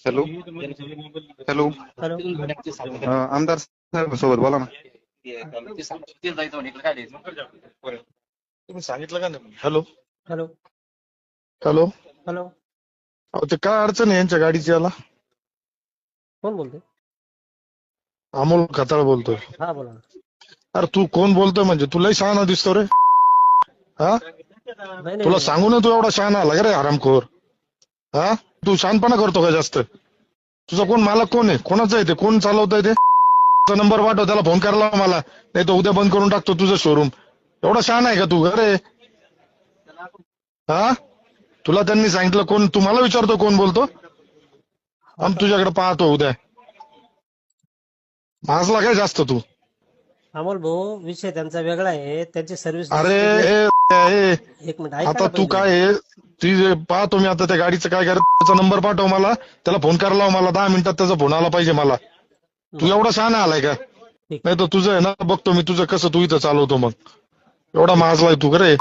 Hello hello आमदार साहेब सोबत बोला ना तुम्ही सांगितलं का नाही हॅलो हॅलो हॅलो हॅलो अहो ते काय अडचण आहे यांच्या गाडीची याला कोण बोलतोय अमोल खताळ बोलतोय हा बोला ना अरे तू कोण बोलतोय म्हणजे तुलाही शहाणा दिसतो रे हा नाही तुला सांगू ना तू एवढा शहाणा आला का रे हरामखोर हा? तू शहाणपणा करतो का जास्त? तुझा कोण मालक कोण आहे? कोणाचं आहे ते? कोण चालवतंय ते? नंबर पाठव त्याला फोन करायला मला. नाही तर उद्या बंद करून टाकतो तुझं शोरूम एवढा शहाणा आहे का तू? अरे. हा? तुला त्यांनी सांगितलं कोण? तुम्हाला विचारतो कोण बोलतो? आम तुझ्याकडे पाहतो उद्या. माजला काय जास्त तू? अमोल भाऊ विषय त्यांचा वेगळा आहे. त्यांची सर्व्हिस अरे एक मिनिट आता तू. काय ती जे पाहतो मी आता त्या गाडीचं काय कर त्याचा नंबर पाठव मला. त्याला फोन करायला लाव मला. दहा मिनिटात त्याचा फोन आला पाहिजे मला. तू एवढा शहाणा आलाय का. नाही तर तुझं आहे ना बघतो मी तुझं कसं तू इथं चालवतो मग. एवढा माजलाय तू का रे